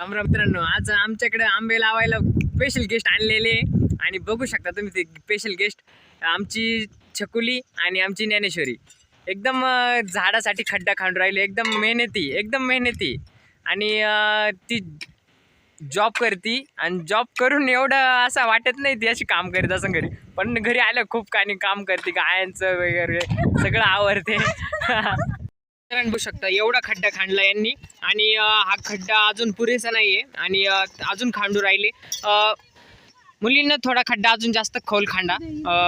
रामराम मित्रांनो आज आमच्याकडे आंबे लावायला स्पेशल गेस्ट आणलेले आणि बघू शकता तुम्ही ते स्पेशल गेस्ट आमची छकुली आणि आमची ज्ञानेश्वरी. एकदम अं, झाडासाठी खड्डा खांडून राहिले एकदम मेहनती एकदम मेहनती. आणि अं, ती जॉब करती आणि जॉब करून एवढं असं वाटत नाही ती अशी काम करीत असं घरी. पण घरी आलं खूप काही काम करते गायांचं वगैरे सगळं आवडते बघू शकता. एवढा खड्डा खांडला यांनी. आणि हा खड्डा अजून पुरेसा नाहीये. आणि अजून खांडू राहिले. मुलींना थोडा खड्डा अजून जास्त खोल खांडा.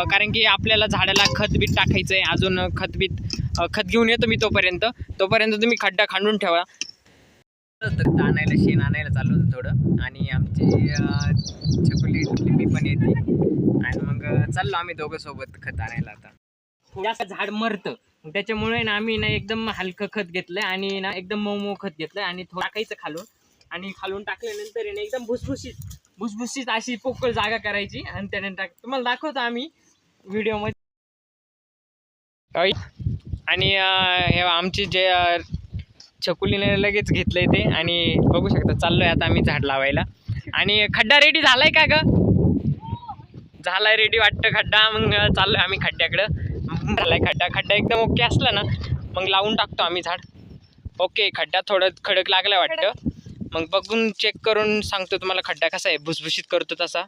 कारण की आपल्याला झाडाला खत बीत टाकायचं आहे अजून खत बीत अं, खत घेऊन येतो मी तोपर्यंत. तोपर्यंत तुम्ही खड्डा खांडून ठेवा. आणायला शेण आणायला चालू होतं थोडं. आणि आमची छकुली मी पण येते. आणि मग चाललो आम्ही दोघं सोबत खत आणायला आता. जास्त झाड मरतं. त्याच्यामुळे ना आम्ही ना एकदम हलकं खत घेतलंय आणि ना एकदम मऊ मऊ खत घेतलंय आणि टाकायचं खालून. आणि खालून टाकल्यानंतर आहे ना एकदम भुसभुशीत भुसभुशीत अशी पोकळ जागा करायची आणि त्यानंतर टाक तुम्हाला दाखवतो आम्ही व्हिडिओमध्ये. आणि हे आमची जे छकुलीने लगेच घेतलंय ते आणि बघू शकता चाललोय आता आम्ही झाड लावायला. आणि खड्डा रेडी झालाय का ग? झालाय रेडी वाटतं खड्डा मग चाललोय आम्ही खड्ड्याकडं. झालाय खड्डा. खड्डा एकदम ओके असला ना मग लावून टाकतो आम्ही झाड. ओके खड्डा थोडं खडक लागलाय वाटतं. मग बघून चेक करून सांगतो तुम्हाला खड्डा कसा आहे. भुसभुशीत करतो तसा.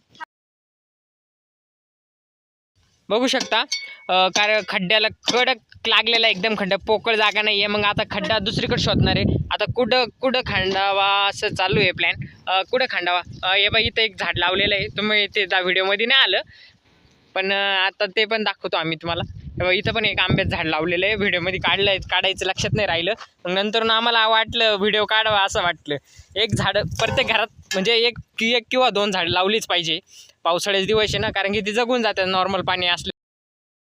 बघू शकता कारण खड्ड्याला कडक लागलेला एकदम खड्डा. पोकळ जागा नाही आहे मग आता खड्डा दुसरीकडे शोधणार आहे. आता कुठं कुठं खांडावा असं चालू आहे प्लॅन कुठं खांडावा? हे बाई इथं एक झाड लावलेलं आहे. तुम्ही ते जा व्हिडिओमध्ये नाही आलं. पण आता ते पण दाखवतो आम्ही तुम्हाला. बघा इथं पण एक आंब्याचं झाड लावलेलं आहे. व्हिडिओमध्ये काढलं आहे काढायचं लक्षात नाही राहिलं. मग नंतर आम्हाला वाटलं व्हिडिओ काढावा असं वाटलं. एक झाड प्रत्येक घरात म्हणजे एक कि एक किंवा दोन झाड लावलीच पाहिजे. पावसाळ्याचे दिवस आहे ना कारण की ती जगून जातात नॉर्मल पाणी असले.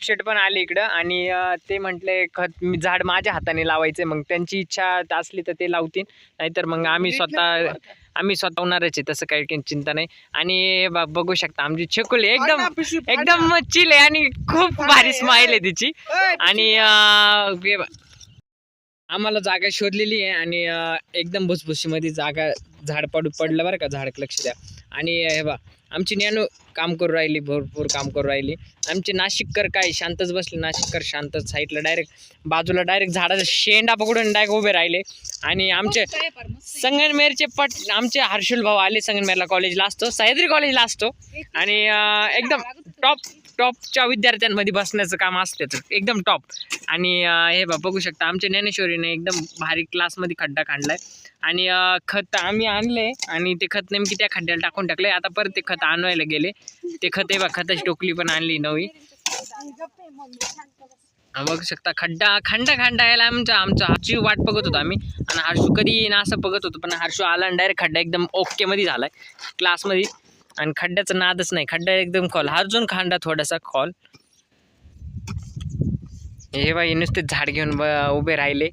शेट पण आले इकडं आणि ते म्हटले खत मी झाड माझ्या हाताने लावायचे मग त्यांची इच्छा असली तर ते लावतील. नाहीतर मग आम्ही स्वतः आम्ही स्वतःहूनच आहे तसं काही काही चिंता नाही. आणि बा- बघू शकता आमची छकुली एकदम एकदम चिल आहे आणि खूप भारी स्माईल आहे तिची. आणि अं, हे आम्हाला जागा शोधलेली आहे आणि अं, एकदम भुसभुशीमध्ये जागा झाड पड पडलं बरं का झाड लक्ष द्या. आणि हे बा आमची ज्ञानू काम करू राहिली भरपूर काम करू राहिली. आमचे नाशिककर काय शांतच बसले. नाशिककर शांत साईडला डायरेक्ट बाजूला डायरेक्ट झाडाचा शेंडा पकडून डायरेक्ट उभे राहिले. आणि आमचे संगमनेरचे पट आमचे हर्षुल भाऊ आले संगमनेरला कॉलेजला असतो सह्याद्री कॉलेजला असतो. आणि एकदम टॉप टॉपच्या विद्यार्थ्यांमध्ये बसण्याचं काम असतं एकदम टॉप. आणि हे बा बघू शकता आमच्या ज्ञानेश्वरीने एकदम भारी क्लासमध्ये खड्डा काढलाय आणि खत आम्ही आणले आणि ते खत नेमकी त्या खड्ड्याला टाकून टाकले. आता परत ते खत आणवायला गेले. ते खत हे बा खताची टोकली पण आणली नवी. बघू शकता खड्डा खंडा खंडा यायला आमच्या आमचा हर्षू वाट बघत होतो आम्ही. आणि हर्षू कधी ना असं बघत होतो पण हर्षू आला आणि डायरेक्ट खड्डा एकदम ओके मध्ये झालाय. क्लासमध्ये. आणि खड्ड्याचा नादच नाही. खड्डा एकदम खोल. अजून खांडा थोडासा खोल. हे बाई नुसते झाड घेऊन उभे राहिले.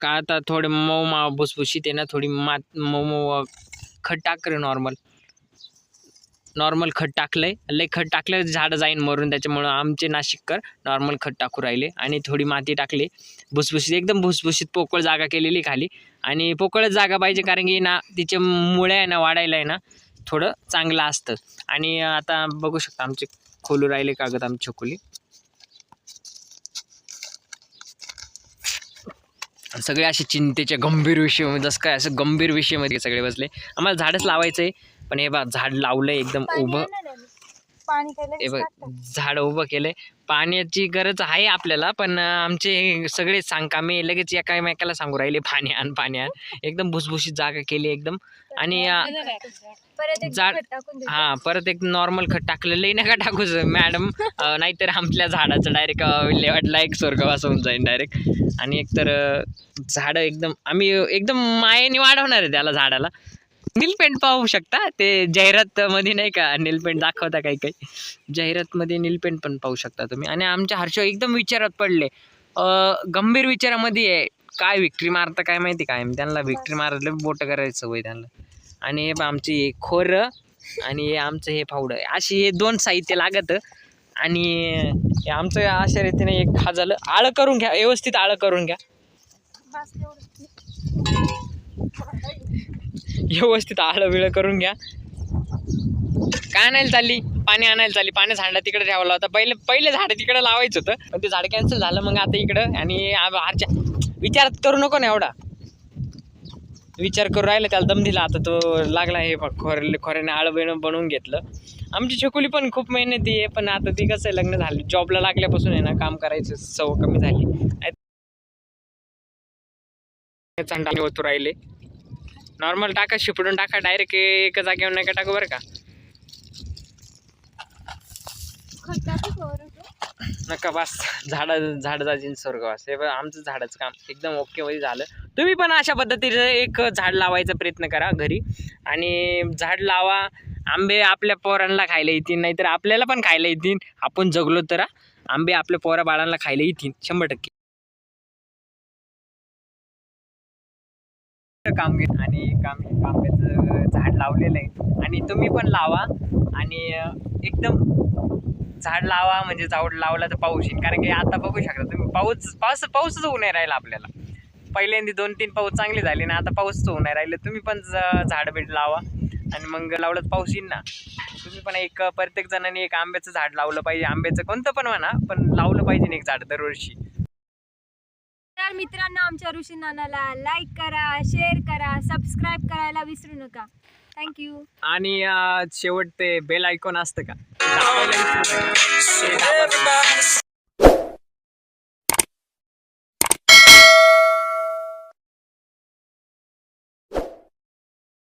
का आता थोडे मऊ माव भुसभुशीत आहे ना थोडी मात मऊ मऊ खत टाकरे नॉर्मल नॉर्मल खत टाकलंय. लय खत टाकलं झाडं जाईन मरून त्याच्यामुळं आमचे नाशिककर नॉर्मल खत टाकू राहिले. आणि थोडी माती टाकली. भुसभुशीत एकदम भुसभुशीत पोकळ जागा केलेली खाली. आणि पोकळच जागा पाहिजे कारण की ना तिचे मुळे आहे ना वाढायला आहे ना थोडं चांगलं असतं. आणि आता बघू शकता आमचे खोलू राहिले कागद आमची छोकुली सगळे असे चिंतेचे गंभीर विषय जसं काय असं गंभीर विषयमध्ये सगळे बसले. आम्हाला झाडच लावायचं आहे पण हे बा झाड लावलंय एकदम उभं. पाणी हे बघ झाड उभं केलंय. पाण्याची गरज आहे आपल्याला पण आमचे सगळे सांगकामे लगेच एकामेकाला सांगू राहिले पाणी आण पाणी आण. एकदम भुसभुशीत जागा केली एकदम. आणि झाड हा परत एक नॉर्मल खत टाकलेलं आहे नका टाकूच मॅडम नाहीतर आपल्या झाडाचं डायरेक्ट विल्हेवाटला एक स्वर्गवास होऊन जाईल डायरेक्ट आणि एकतर झाडं एकदम आम्ही एकदम मायेने वाढवणार आहे त्याला झाडाला. नीलपेंट पाहू शकता. ते जाहिरात मध्ये नाही का नीलपेंट दाखवता काही काही. जाहिरातमध्ये नीलपेंट पण पाहू शकता तुम्ही. आणि आमच्या हर्ष एकदम विचारात पडले. गंभीर विचारामध्ये आहे. काय विक्ट्री मारता काय माहिती काय? त्यांना विक्ट्री मारायला बोट करायचं वय त्यांना. आणि हे आमची हे खोर आणि हे आमचं हे फावडं. अशी हे दोन साहित्य लागतं. आणि हे आमचं अशा रीतीने एक खा झालं. आळं करून घ्या. व्यवस्थित आळं करून घ्या. व्यवस्थित आळं बिळं करून घ्या. काय आणायला चालली? पाणी आणायला चालली. पाणी झाडा तिकडे ठेवला होता पहिले पहिले झाड तिकडे लावायचं होतं. पण ते झाड कॅन्सल झालं मग आता इकडं. आणि आरच्या विचार करू नको ना एवढा. विचार करू राहिला त्याला दम दिला. आता तो लागला हे बघ, खोरे खोऱ्याने आळं बिळं बनवून घेतलं. आमची छकुली पण खूप मेहनती आहे पण आता ती कसं आहे, लग्न झाली. जॉबला लागल्यापासून आहे ना काम करायचं सव कमी झाली. चांगले होतो राहिले. नॉर्मल टाका शिपडून टाका डायरेक्ट एका जागेवर नका टाकू बरं का. नका बस. झाड झाड जाजीन स्वर्गवास हे बघ, आमचं झाडाचं काम एकदम ओके मध्ये झालं. तुम्ही पण अशा पद्धतीचं एक झाड लावायचा प्रयत्न करा घरी. आणि झाड लावा. आंबे आपल्या पोरांना खायला येतील नाहीतर आपल्याला पण खायला येतील. आपण जगलो तर आंबे आपल्या पोरा बाळांना खायला येतील शंभर टक्के. काम घेत आणि काम आंब्याचं झाड लावलेलं आहे. आणि तुम्ही पण लावा आणि एकदम झाड लावा म्हणजे झाड लावला तर पाऊस येईल. कारण की आता बघू शकता तुम्ही पाऊस पाऊस पाऊसच होऊ नाही राहिला आपल्याला. पहिल्यांदा दोन तीन पाऊस चांगले झाले ना आता पाऊसच होऊ नाही राहिले. तुम्ही पण झाड बीड लावा आणि मग लावलं तर पाऊस येईल ना. तुम्ही पण एक प्रत्येक जणांनी एक आंब्याचं झाड लावलं पाहिजे. आंब्याचं कोणतं पण म्हणा पण लावलं पाहिजे ना एक झाड दरवर्षी. तर मित्रांनो आमच्या ऋषी नानाला लाईक करा शेअर करा सबस्क्राईब करायला विसरू नका थँक्यू आणि अं, शेवट ते बेल आयकॉन असतं का दाबायला विसरू नका.